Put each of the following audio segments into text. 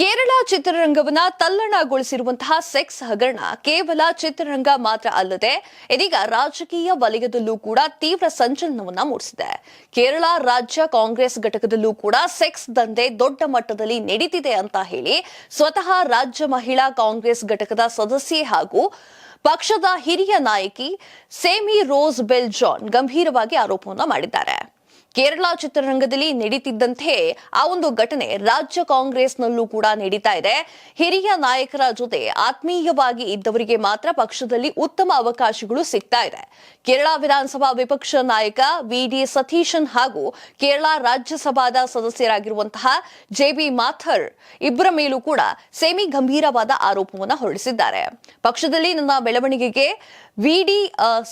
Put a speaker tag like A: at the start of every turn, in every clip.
A: Kerala ಚಿತ್ರರಂಗವನ್ನ ತಲ್ಲಣಗೊಳಿಸಿರುವಂತಹ sex ಹಗರಣ ಕೇವಲ ಚಿತ್ರರಂಗ ಮಾತ್ರ ಅಲ್ಲದೆ, ಇದೀಗ ರಾಜಕೀಯ ವಲಯದಲ್ಲೂ ಕೂಡ ತೀವ್ರ ಸಂಚಲನವನ್ನ ಮೂಡಿಸಿದೆ. ಕೇರಳ ರಾಜ್ಯ ಕಾಂಗ್ರೆಸ್ ಘಟಕದಲ್ಲೂ ಕೂಡ ಸೆಕ್ಸ್ ದಂಧೆ ದೊಡ್ಡ ಮಟ್ಟದಲ್ಲಿ ನಡೀತಿದೆ ಅಂತ ಹೇಳಿ ಸ್ವತಃ ರಾಜ್ಯ ಮಹಿಳಾ ಕಾಂಗ್ರೆಸ್ ಘಟಕದ ಸದಸ್ಯೆ ಹಾಗೂ ಪಕ್ಷದ ಹಿರಿಯ ನಾಯಕಿ ಸೇಮಿ ರೋಸ್ ಬೆಲ್ ಜಾನ್ ಗಂಭೀರವಾಗಿ ಆರೋಪವನ್ನು ಮಾಡಿದ್ದಾರೆ. ಕೇರಳ ಚಿತ್ರರಂಗದಲ್ಲಿ ನಡೀತಿದ್ದಂತೆ ಆ ಒಂದು ಘಟನೆ ರಾಜ್ಯ ಕಾಂಗ್ರೆಸ್ನಲ್ಲೂ ಕೂಡ ನಡೀತಾ ಇದೆ. ಹಿರಿಯ ನಾಯಕರ ಜೊತೆ ಆತ್ಮೀಯವಾಗಿ ಇದ್ದವರಿಗೆ ಮಾತ್ರ ಪಕ್ಷದಲ್ಲಿ ಉತ್ತಮ ಅವಕಾಶಗಳು ಸಿಗ್ತಾ ಇದೆ. ಕೇರಳ ವಿಧಾನಸಭಾ ವಿಪಕ್ಷ ನಾಯಕ ವಿ ಡಿ ಸತೀಶನ್ ಹಾಗೂ ಕೇರಳ ರಾಜ್ಯಸಭಾದ ಸದಸ್ಯರಾಗಿರುವಂತಹ ಜೆ ಬಿ ಮಾಥರ್ ಇಬ್ಬರ ಮೇಲೂ ಕೂಡ ಸೇಮಿ ಗಂಭೀರವಾದ ಆರೋಪವನ್ನು ಹೊರಡಿಸಿದ್ದಾರೆ. ಪಕ್ಷದಲ್ಲಿ ನನ್ನ ಬೆಳವಣಿಗೆಗೆ ವಿ ಡಿ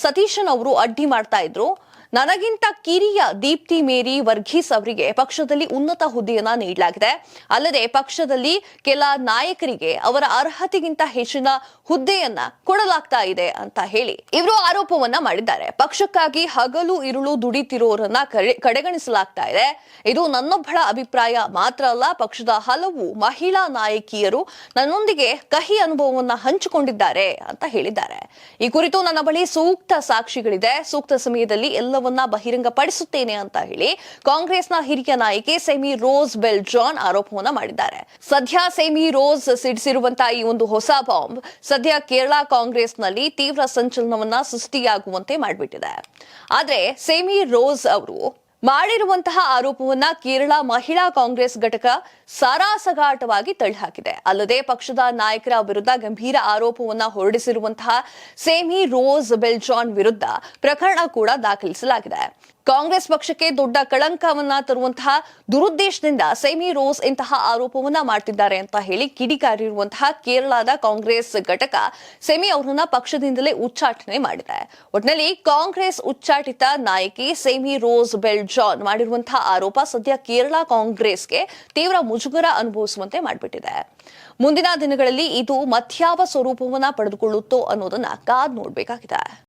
A: ಸತೀಶನ್ ಅವರು ಅಡ್ಡಿ ಮಾಡ್ತಾ ಇದ್ರು. ನನಗಿಂತ ಕಿರಿಯ ದೀಪ್ತಿ ಮೇರಿ ವರ್ಗೀಸ್ ಅವರಿಗೆ ಪಕ್ಷದಲ್ಲಿ ಉನ್ನತ ಹುದ್ದೆಯನ್ನ ನೀಡಲಾಗಿದೆ. ಅಲ್ಲದೆ ಪಕ್ಷದಲ್ಲಿ ಕೆಲ ನಾಯಕರಿಗೆ ಅವರ ಅರ್ಹತೆಗಿಂತ ಹೆಚ್ಚಿನ ಹುದ್ದೆಯನ್ನ ಕೊಡಲಾಗ್ತಾ ಇದೆ ಅಂತ ಹೇಳಿ ಇವರು ಆರೋಪವನ್ನ ಮಾಡಿದ್ದಾರೆ. ಪಕ್ಷಕ್ಕಾಗಿ ಹಗಲು ಇರುಳು ದುಡಿತಿರೋರನ್ನ ಕಡೆ- ಕಡೆಗಣಿಸಲಾಗ್ತಾ ಇದೆ. ಇದು ನನ್ನೊಬ್ಬಳ ಅಭಿಪ್ರಾಯ ಮಾತ್ರ ಅಲ್ಲ, ಪಕ್ಷದ ಹಲವು ಮಹಿಳಾ ನಾಯಕಿಯರು ನನ್ನೊಂದಿಗೆ ಕಹಿ ಅನುಭವವನ್ನ ಹಂಚಿಕೊಂಡಿದ್ದಾರೆ ಅಂತ ಹೇಳಿದ್ದಾರೆ. ಈ ಕುರಿತು ನನ್ನ ಬಳಿ ಸೂಕ್ತ ಸಾಕ್ಷಿಗಳಿದೆ. ಸೂಕ್ತ ಸಮಯದಲ್ಲಿ ಎಲ್ಲವನ್ನ ಬಹಿರಂಗಪಡಿಸುತ್ತೇನೆ ಅಂತ ಹೇಳಿ ಕಾಂಗ್ರೆಸ್ನ ಹಿರಿಯ ನಾಯಕಿ ಸೆಮಿ ರೋಸ್ ಬೆಲ್ ಜಾನ್ ಆರೋಪವನ್ನ ಮಾಡಿದ್ದಾರೆ. ಸದ್ಯ ಸೆಮಿ ರೋಸ್ ಸಿಡಿಸಿರುವಂತಹ ಈ ಒಂದು ಹೊಸ ಬಾಂಬ್ ಸದ್ಯ ಕೇರಳ ಕಾಂಗ್ರೆಸ್ನಲ್ಲಿ ತೀವ್ರ ಸಂಚಲನವನ್ನ ಸೃಷ್ಟಿಯಾಗುವಂತೆ ಮಾಡಿಬಿಟ್ಟಿದೆ. ಆದ್ರೆ ಸೆಮಿ ರೋಸ್ ಅವರು ಮಾಡಿರುವಂತಹ ಆರೋಪವನ್ನ ಕೇರಳ ಮಹಿಳಾ ಕಾಂಗ್ರೆಸ್ ಘಟಕ ಸಾರಾಸಗಾಟವಾಗಿ ತಳ್ಳಿಹಾಕಿದೆ. ಅಲ್ಲದೆ ಪಕ್ಷದ ನಾಯಕರ ವಿರುದ್ಧ ಗಂಭೀರ ಆರೋಪವನ್ನ ಹೊರಡಿಸಿರುವಂತಹ ಸೇಮಿ ರೋಸ್ ಬೆಲ್ಜಾನ್ ವಿರುದ್ಧ ಪ್ರಕರಣ ಕೂಡ ದಾಖಲಿಸಲಾಗಿದೆ. ಕಾಂಗ್ರೆಸ್ ಪಕ್ಷಕ್ಕೆ ದೊಡ್ಡ ಕಳಂಕವನ್ನ ತರುವಂತಹ ದುರುದ್ದೇಶದಿಂದ ಸೈಮಿ ರೋಸ್ ಇಂತಹ ಆರೋಪವನ್ನ ಮಾಡ್ತಿದ್ದಾರೆ ಅಂತ ಹೇಳಿ ಕಿಡಿಕಾರಿರುವಂತಹ ಕೇರಳದ ಕಾಂಗ್ರೆಸ್ ಘಟಕ ಸೆಮಿ ಅವರನ್ನ ಪಕ್ಷದಿಂದಲೇ ಉಚ್ಚಾಟನೆ ಮಾಡಿದೆ. ಒಟ್ಟಿನಲ್ಲಿ ಕಾಂಗ್ರೆಸ್ ಉಚ್ಚಾಟಿತ ನಾಯಕಿ ಸೆಮಿ ರೋಸ್ ಬೆಲ್ ಜಾನ್ ಮಾಡಿರುವಂತಹ ಆರೋಪ ಸದ್ಯ ಕೇರಳ ಕಾಂಗ್ರೆಸ್ಗೆ ತೀವ್ರ ಮುಜುಗರ ಅನುಭವಿಸುವಂತೆ ಮಾಡಿಬಿಟ್ಟಿದೆ. ಮುಂದಿನ ದಿನಗಳಲ್ಲಿ ಇದು ಮಧ್ಯಾವ ಸ್ವರೂಪವನ್ನ ಪಡೆದುಕೊಳ್ಳುತ್ತೋ ಅನ್ನೋದನ್ನ ಕಾದ್ ನೋಡ್ಬೇಕಾಗಿದೆ.